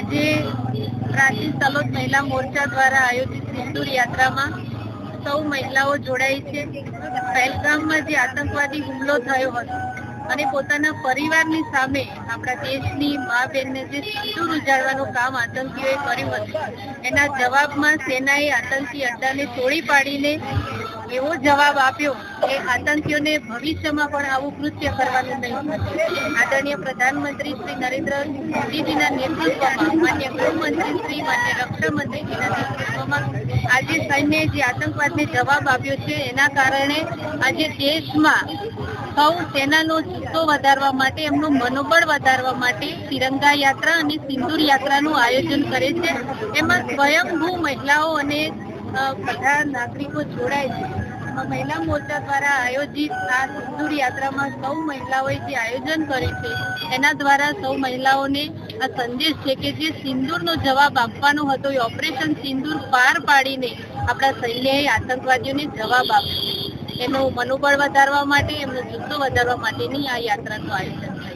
આજે પ્રાચીન તલોદ મહિલા મોરચા દ્વારા આયોજિત સિંદૂર યાત્રામાં સૌ મહિલાઓ જોડાઈ છે. પહેલગામમાં જે આતંકવાદી હુમલો થયો હતો અને પોતાના પરિવારની સામે આપણા દેશની મા બહેનને જે સિંદૂર ઉજાડવાનું કામ આતંકીઓએ કર્યું હતું, એના જવાબમાં સેનાએ આતંકી અડ્ડાને તોડી પાડીને એવો જવાબ આપ્યો કે આતંકીઓને ભવિષ્યમાં પણ આવું કૃત્ય કરવાનું નહીં આદરણીય પ્રધાનમંત્રી શ્રી નરેન્દ્ર મોદીજીના નેતૃત્વમાં માન્ય ગૃહમંત્રી શ્રી માન્ય રક્ષામંત્રીજીના નેતૃત્વમાં આજે સૈન્યએ જે આતંકવાદને જવાબ આપ્યો છે, એના કારણે આજે દેશમાં સૌ સેનાનો જુસ્સો વધારવા માટે, એમનું મનોબળ વધારવા માટે તિરંગા યાત્રા અને સિંદૂર યાત્રાનું આયોજન કરે છે. એમાં સ્વયંભૂ મહિલાઓ અને બધા નાગરિકો જોડાય છે. મહિલા મોરચા દ્વારા આયોજિત આ સિંદૂર યાત્રામાં સૌ મહિલાઓએ જે આયોજન કર્યું છે, એના દ્વારા સૌ મહિલાઓને આ સંદેશ છે કે જે સિંદૂરનો જવાબ આપવાનો હતો એ ઓપરેશન સિંદૂર પાર પાડીને આપણા સૈન્યએ આતંકવાદીઓને જવાબ આપ્યો. એનું મનોબળ વધારવા માટે, એમનો જુસ્સો વધારવા માટેની આ યાત્રાનું આયોજન